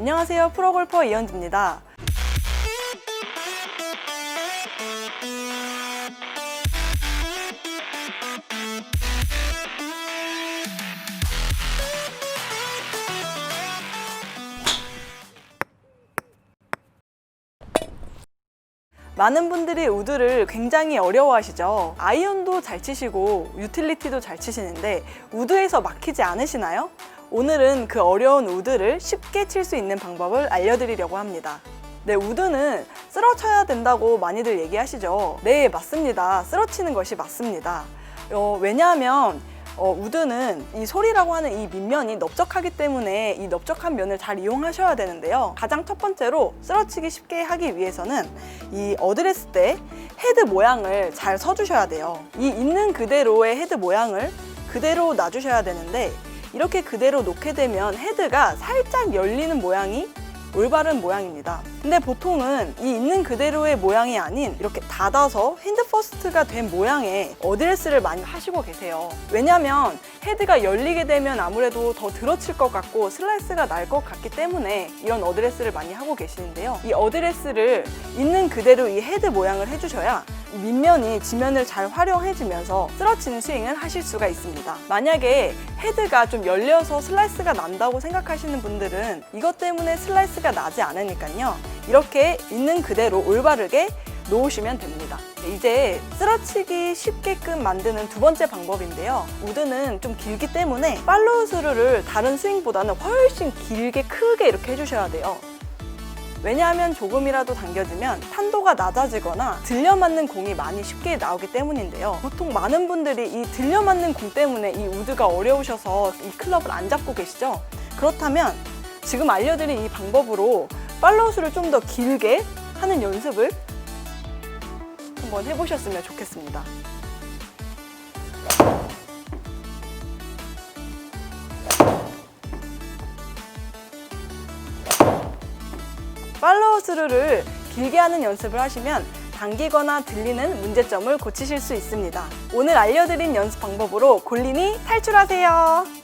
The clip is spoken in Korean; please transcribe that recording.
안녕하세요. 프로골퍼 이현주입니다. 많은 분들이 우드를 굉장히 어려워하시죠. 아이언도 잘 치시고 유틸리티도 잘 치시는데 우드에서 막히지 않으시나요? 오늘은 그 어려운 우드를 쉽게 칠 수 있는 방법을 알려드리려고 합니다. 네, 우드는 쓰러쳐야 된다고 많이들 얘기하시죠. 네, 맞습니다. 쓰러치는 것이 맞습니다. 어, 왜냐하면 어, 우드는 이 소리라고 하는 이 밑면이 넓적하기 때문에 이 넓적한 면을 잘 이용하셔야 되는데요. 가장 첫 번째로 쓰러치기 쉽게 하기 위해서는 이 어드레스 때 헤드 모양을 잘 서주셔야 돼요. 이 있는 그대로의 헤드 모양을 그대로 놔주셔야 되는데 이렇게 그대로 놓게 되면 헤드가 살짝 열리는 모양이 올바른 모양입니다. 근데 보통은 이 있는 그대로의 모양이 아닌 이렇게 닫아서 핸드 퍼스트가 된 모양의 어드레스를 많이 하시고 계세요. 왜냐면 헤드가 열리게 되면 아무래도 더 들어칠 것 같고 슬라이스가 날 것 같기 때문에 이런 어드레스를 많이 하고 계시는데요. 이 어드레스를 있는 그대로 이 헤드 모양을 해주셔야 이 밑면이 지면을 잘 활용해주면서 쓰러치는 스윙을 하실 수가 있습니다. 만약에 헤드가 좀 열려서 슬라이스가 난다고 생각하시는 분들은 이것 때문에 슬라이스가 나지 않으니까요. 이렇게 있는 그대로 올바르게 놓으시면 됩니다. 이제 쓰러치기 쉽게끔 만드는 두 번째 방법인데요. 우드는 좀 길기 때문에 팔로우 스루를 다른 스윙보다는 훨씬 길게 크게 이렇게 해주셔야 돼요. 왜냐하면 조금이라도 당겨지면 탄도가 낮아지거나 들려 맞는 공이 많이 쉽게 나오기 때문인데요. 보통 많은 분들이 이 들려 맞는 공 때문에 이 우드가 어려우셔서 이 클럽을 안 잡고 계시죠? 그렇다면 지금 알려드린 이 방법으로 팔로우스를 좀 더 길게 하는 연습을 한번 해보셨으면 좋겠습니다. 팔로우 스루를 길게 하는 연습을 하시면 당기거나 들리는 문제점을 고치실 수 있습니다. 오늘 알려드린 연습 방법으로 골린이 탈출하세요.